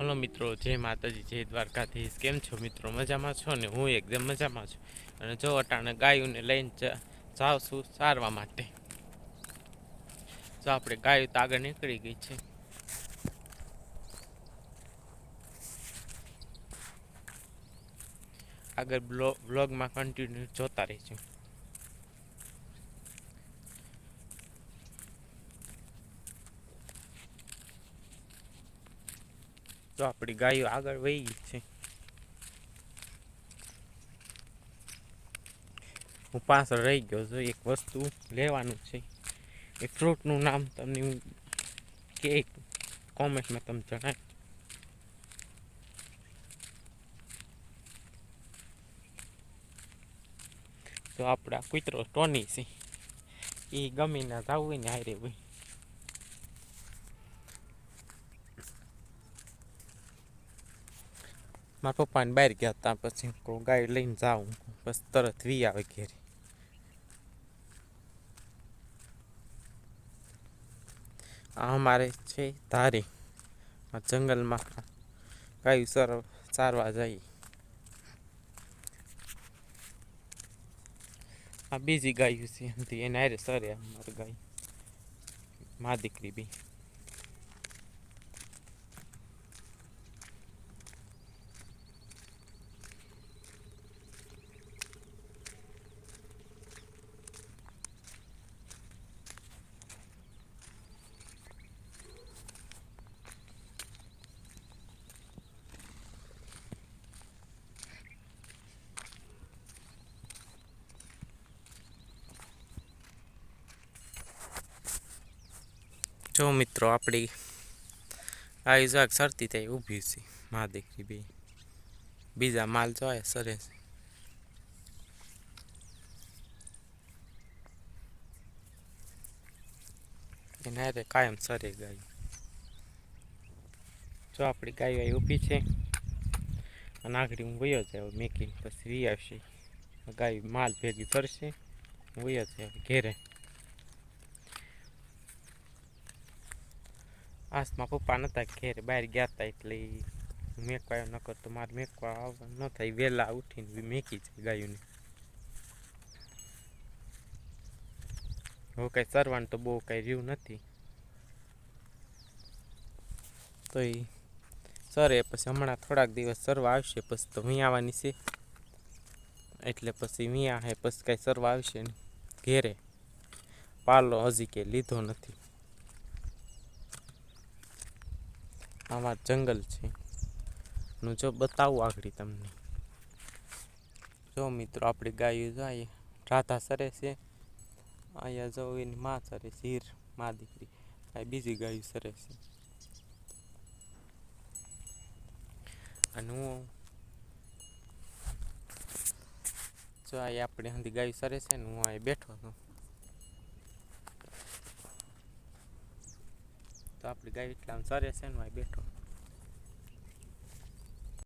Hello મિત્રો, જય માતાજી, જય દ્વારકાથી કેમ છો મિત્રો? મજામાં છો ને? હું એકદમ મજામાં છું. અને જો અટાણે ગાયોને લઈને જાઉં છું સારવા માટે. જો આપણે ગાયો તો આગળ નીકળી ગઈ છે. આગળ બ્લો- બ્લોગમાં કન્ટિન્યુ જોતા રહીશું. તો આપણી ગાયો આગળ વહી ગઈ છે. હું પાછળ રહી ગયો છું, એક વસ્તુ લેવાનું છે. એ ફ્રૂટનું નામ તમને હું કે કોમેન્ટમાં તમે જણાય તો આપણા કૂતરો ટોની છે. એ ગમે ના જવું હોય ને હારે હોય મારા પપ્પાને બહાર ગયા હતા, પછી હું ગાય લઈને જાઉં. બસ તરત વી આવે ઘેરી. આ અમારે છે ધારી. જંગલમાં ગાયું સર ચારવા જઈએ આ બીજી ગાયું છે એમથી એને હારે સરે અમારી ગાય. મા દીકરી બી. જો મિત્રો, આપણી આ જાગ સરતી થઈ ઊભી છે, મા દીકરી બે. બીજા માલ જોઈએ સરે એને હારે કાયમ સરે ગાય. જો આપણી ગાય અહીં ઊભી છે, અને આગળ હું વયો જાય મેકીને પછી વી આવશે ગાય માલ ભેગી કરશે વયો જાય ઘેરે. આસમાં પપ્પા નહોતા ઘેરે બહાર ગયા હતા એટલે મેકવા ન કરતો મારે મેકવા આવવા ન થાય વહેલા ઉઠીને મેકી જાય ગાયુંને હવે કાંઈ સરવાનું તો બહુ કાંઈ રહ્યું નથી તો એ સરે પછી હમણાં થોડાક દિવસ સરવા આવશે પછી તો અહીં આવવાની છે એટલે પછી અહીંયા હે પછી કાંઈ સરવા આવશે ને ઘેરે પાલો હજી કે લીધો નથી આમાં જંગલ છે. હું જો બતાવું આગળ તમને. જો મિત્રો, આપણી ગાયો જાય રાધા સરે છે. અહીંયા જો એની માં સરે છે, હીર, મા દીકરી. આ બીજી ગાયો સરે છે. અને હું જો આ આપણે હંધી ગાયો સરે છે ને હું અહીંયા બેઠો છું. તો આપણી ગાય એટલા સરે છે ને બેઠો.